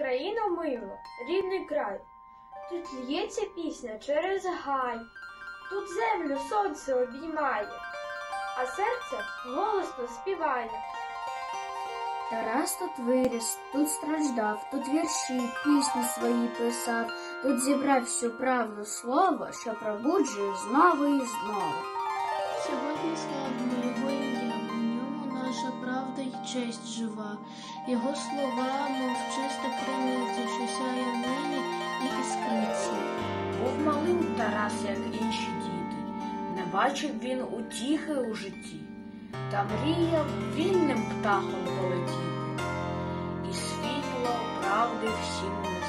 Країна мило, рідний край. Тут лється пісня через гай. Тут землю сонце обіймає, а серце голосно співає. Тарас тут виріс, тут страждав, тут вірші, пісні свої писав, тут зібрав всю правду слово, що пробуджує знову і знову. Сьогодні його ім'я, наша правда й честь жива. Його слова, мов чиста криниця, що сяє нині і іскриці. Був малим Тарас, як інші діти, не бачив він утіхи у житті, та мріяв вільним птахом полетіти, і світло правди всім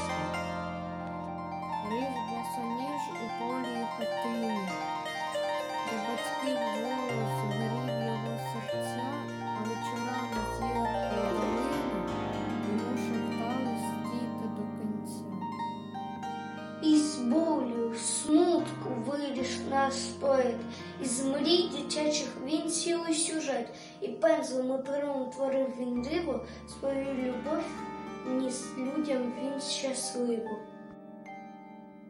смутку виріш настояти, із мрій дитячих він цілий сюжет, і пензлем і пером творив він диво, свою любов ніс людям він щасливо.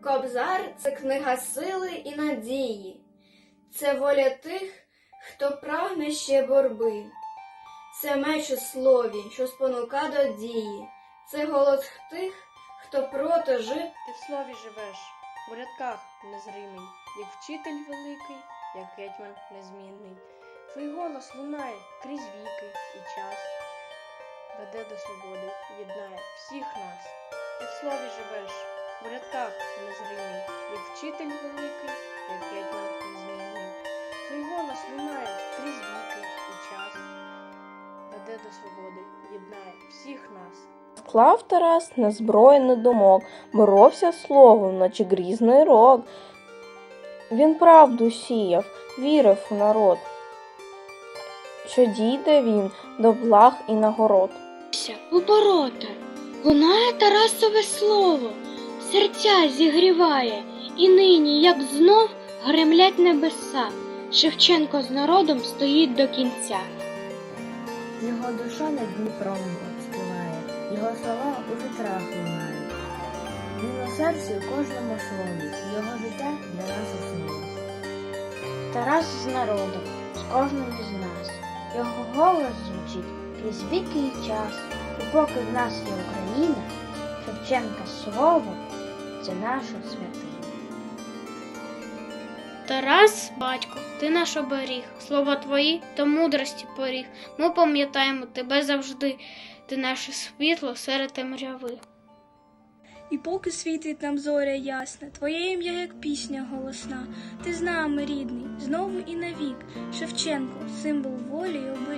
Кобзар це книга сили і надії, це воля тих, хто прагне ще борби, це меч у слові, що спонука до дії, це голос тих, хто проти жив. Ти в слові живеш, у рядках незримий, як вчитель великий, як гетьман незмінний. Твій голос лунає крізь віки і час, веде до свободи, єднає всіх нас. Ти в слові живеш, у рядках незримий, як вчитель великий, як гетьман незмінний. Твій голос лунає крізь віки і час, веде до свободи, єднає всіх нас. Склав Тарас незброєний думок, боровся словом, наче грізний рок. Він правду сіяв, вірив у народ, що дійде він до благ і нагород. Оборота, лунає Тарасове слово, серця зігріває, і нині, як знов, гремлять небеса. Шевченко з народом стоїть до кінця. Його душа над Дніпром його слова у вітрах лунають. Він у серці у кожному слові, його життя для нас основа. Тарас з народом, з кожним із нас. Його голос звучить крізь віки і час. І поки в нас є Україна, Шевченка слово це наша святиня. Тарас, батько, ти наш оберіг, слова твої то мудрості поріг. Ми пам'ятаємо тебе завжди, ти наше світло серед темряви. І поки світить нам зоря ясна, Твоє ім'я, як пісня голосна, ти з нами, рідний, знову і навік, Шевченко, символ волі й оберіг.